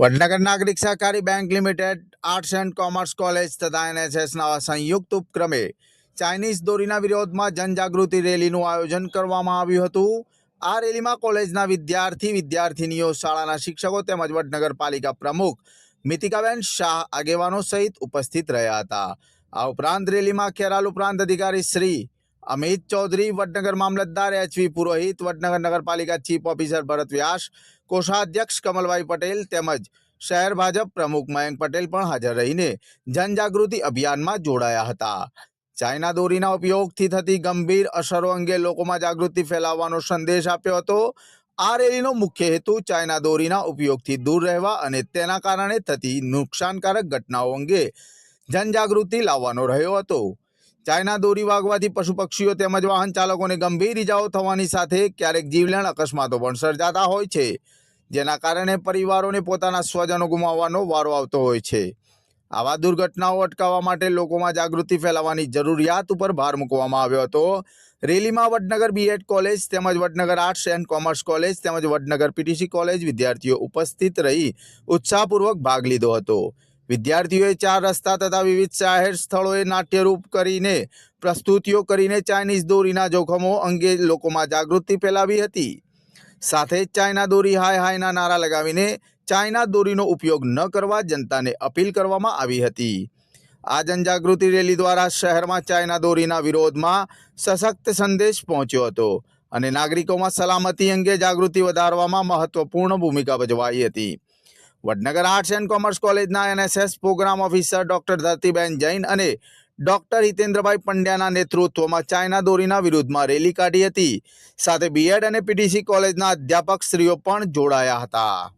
વડનગર નાગરિક સહકારી bank limited, arts and commerce college તથા એનએસએસના સંયુક્ત ઉપક્રમે ચાઇનીઝ દોરીના વિરોધમાં જનજાગૃતિ રેલીનું આયોજન કરવામાં આવ્યું હતું. આ રેલીમાં કોલેજના વિદ્યાર્થી, વિદ્યાર્થીનીઓ, શાળાના શિક્ષકો તેમજ વડનગરપાલિકા પ્રમુખ મિતિકાબેન શાહ આગેવાનો સહિત ઉપસ્થિત રહ્યા હતા. આ ઉપરાંત રેલીમાં ખેરાલ ઉપરાંત અધિકારી શ્રી અમિત ચૌધરી વડનગર મામલતદાર એચવી પુરોહિત વડનગર નગરપાલિકા ચીફ ઓફિસર ભરત વ્યાસ કોષાધ્યક્ષ કમલભાઈ પટેલ તેમજ શહેર ભાજપ પ્રમુખ મયંક પટેલ પણ હાજર રહીને જનજાગૃતિ અભિયાનમાં જોડાયા હતા. ચાઇના દોરીના ઉપયોગથી થતી ગંભીર અસરો અંગે લોકોમાં જાગૃતિ ફેલાવવાનો સંદેશ આપ્યો હતો. આ રેલીનો મુખ્ય હેતુ ચાઇના દોરીના ઉપયોગથી દૂર રહેવા અને તેના કારણે થતી નુકસાનકારક ઘટનાઓ અંગે જનજાગૃતિ લાવવાનો રહ્યો હતો. ચાઇના દોરી વાગવાથી પશુ પક્ષીઓ તેમજ વાહન ચાલકોને ગંભીર ઇજાઓ થવાની સાથે ક્યારેક જીવલેણ અકસ્માતો પણ સર્જાતા હોય છે, જેના કારણે પરિવારોને પોતાના સ્વજનો ગુમાવવાનો વારો આવતો હોય છે. આવા દુર્ઘટનાઓ અટકાવવા માટે લોકોમાં જાગૃતિ ફેલાવવાની જરૂરિયાત ઉપર ભાર મૂકવામાં આવ્યો હતો. રેલીમાં વડનગર બીએડ કોલેજ તેમજ Vadnagar arts and commerce college તેમજ વડનગર પીટીસી કોલેજ વિદ્યાર્થીઓ ઉપસ્થિત રહી ઉત્સાહપૂર્વક ભાગ લીધો હતો. વિદ્યાર્થીઓએ ચાર રસ્તા તથા વિવિધ જાહેર સ્થળોએ નાટ્યરૂપ કરીને પ્રસ્તુતિઓ કરીને ચાઇનીઝ દોરીના જોખમો અંગે લોકોમાં જાગૃતિ ફેલાવી હતી. સાથે જ ચાઇના દોરી હાય હાયના નારા લગાવીને ચાઇના દોરીનો ઉપયોગ ન કરવા જનતાને અપીલ કરવામાં આવી હતી. આ જનજાગૃતિ રેલી દ્વારા શહેરમાં ચાઇના દોરીના વિરોધમાં સશક્ત સંદેશ પહોંચ્યો હતો અને નાગરિકોમાં સલામતી અંગે જાગૃતિ વધારવામાં મહત્વપૂર્ણ ભૂમિકા ભજવાઈ હતી. વડનગર આર્ટ્સ એન્ડ કોમર્સ કોલેજના NSS program officer doctor Dhartiben Jain અને ડોક્ટર હિતેન્દ્રભાઈ પંડ્યાના નેતૃત્વમાં ચાઇના દોરીના વિરુદ્ધમાં રેલી કાઢી હતી. સાથે બીએડ અને પીટીસી કોલેજના અધ્યાપક શ્રીઓ પણ જોડાયા હતા.